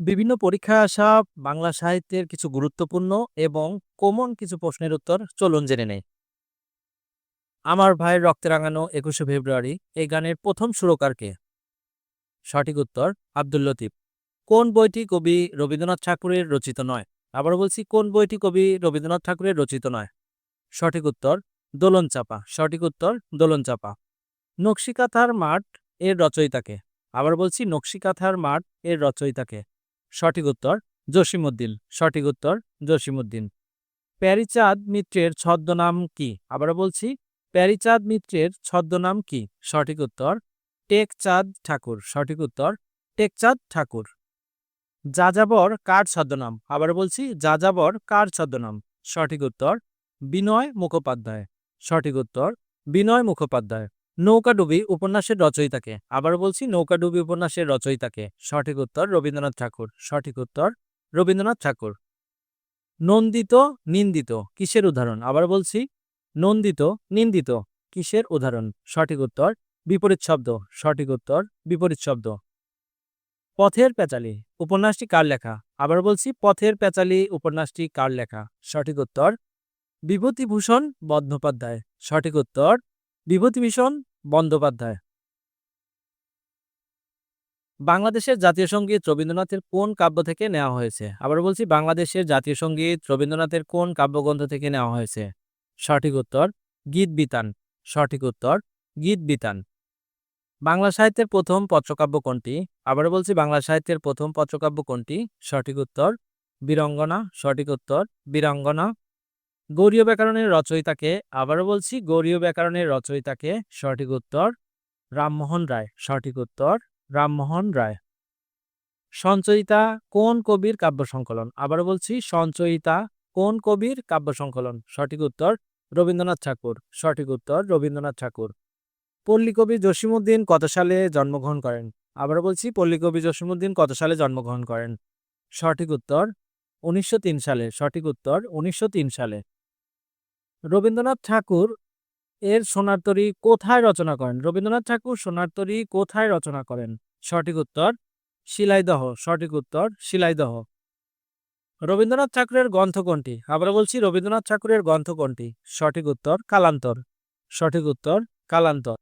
বিভিন্ন পরীক্ষায় আসা বাংলা সাহিত্যের কিছু গুরুত্বপূর্ণ এবং কমন কিছু প্রশ্নের উত্তর চলুন জেনে নেই। আমার ভাইয়ের রক্তে রাঙানো একুশে ফেব্রুয়ারি এই গানের প্রথম সুরকার কে? সঠিক উত্তর, আব্দুল লতিফ। কোন বইটি কবি রবীন্দ্রনাথ ঠাকুরের রচিত নয়? আবার বলছি, কোন বইটি কবি রবীন্দ্রনাথ ঠাকুরের রচিত নয়? সঠিক উত্তর, দোলন চাপা। সঠিক উত্তর, দোলন চাপা। নকশিকাথার মাঠ এর রচয়িতাকে আবার বলছি, নকশিকাথার মাঠ এর রচয়িতাকে সঠিক উত্তর জসিমুদ্দিন সঠিক উত্তর জসিমুদ্দিন প্যারিচাঁদ মিত্রের ছদ্মনাম কি? আবার বলছি, প্যারিচাঁদ মিত্রের ছদ্মনাম কি? সঠিক উত্তর, টেকচাঁদ ঠাকুর। সঠিক উত্তর, টেকচাঁদ ঠাকুর। যাযাবর কার ছদ্মনাম? আবার বলছি, যাযাবর কার ছদ্মনাম? সঠিক উত্তর, বিনয় মুখোপাধ্যায়। সঠিক উত্তর, বিনয় মুখোপাধ্যায়। নৌকাডুবি উপন্যাসের রচয়িতাকে। আবার বলছি নৌকাডুবি উপন্যাসের রচয়িতাকে। সঠিক উত্তর রবীন্দ্রনাথ ঠাকুর। সঠিক উত্তর রবীন্দ্রনাথ ঠাকুর। নন্দিত, নিন্দিত, কিসের উদাহরণ? আবার বলছি, নন্দিত, নিন্দিত, কিসের উদাহরণ? সঠিক উত্তর বিপরীত শব্দ। সঠিক উত্তর বিপরীত শব্দ। পথের পেঁচালি উপন্যাসটি কার লেখা? আবার বলছি, পথের পেঁচালি উপন্যাসটি কার লেখা? সঠিক উত্তর বিভূতিভূষণ বন্দ্যোপাধ্যায়। সঠিক উত্তর বিভূতিভূষণ বন্দ্যোপাধ্যায়। বাংলাদেশের জাতীয় সংগীত রবীন্দ্রনাথের কোন কাব্য থেকে নেওয়া হয়েছে? আবার বলছি, বাংলাদেশের জাতীয় সংগীত রবীন্দ্রনাথের কোন কাব্যগ্রন্থ থেকে নেওয়া হয়েছে? সঠিক উত্তর, গীত বিতান। সঠিক উত্তর, গীত বিতান। বাংলা সাহিত্যের প্রথম পত্রকাব্য কোনটি? আবার বলছি, বাংলা সাহিত্যের প্রথম পত্রকাব্য কোনটি? সঠিক উত্তর, বীরঙ্গনা। সঠিক উত্তর, বীরাঙ্গনা। গৌরীয় ব্যাকরণের রচয়িতাকে, আবারও বলছি, গৌরীয় ব্যাকরণের রচয়িতাকে সঠিক উত্তর রামমোহন রায়, সঠিক উত্তর রামমোহন রায়। সঞ্চয়িতা কোন কবির কাব্য সংকলন? আবার বলছি, সঞ্চয়িতা কোন কবির কাব্য সংকলন? সঠিক উত্তর রবীন্দ্রনাথ ঠাকুর, সঠিক উত্তর রবীন্দ্রনাথ ঠাকুর। পল্লীকবি জসিমউদ্দিন কত সালে জন্মগ্রহণ করেন? আবারও বলছি, পল্লীকবি জসিমউদ্দিন কত সালে জন্মগ্রহণ করেন? সঠিক উত্তর উনিশশো তিন সালে, সঠিক উত্তর উনিশশো তিন সালে। রবীন্দ্রনাথ ঠাকুর এর সোনারতরী কোথায় রচনা করেন? রবীন্দ্রনাথ ঠাকুর সোনারতরী কোথায় রচনা করেন? সঠিক উত্তর, শিলাইদহ। সঠিক উত্তর, শিলাইদহ। রবীন্দ্রনাথ ঠাকুরের গ্রন্থ কোনটি? আমরা বলছি, রবীন্দ্রনাথ ঠাকুরের গ্রন্থ কোনটি? সঠিক উত্তর, কালান্তর। সঠিক উত্তর, কালান্তর।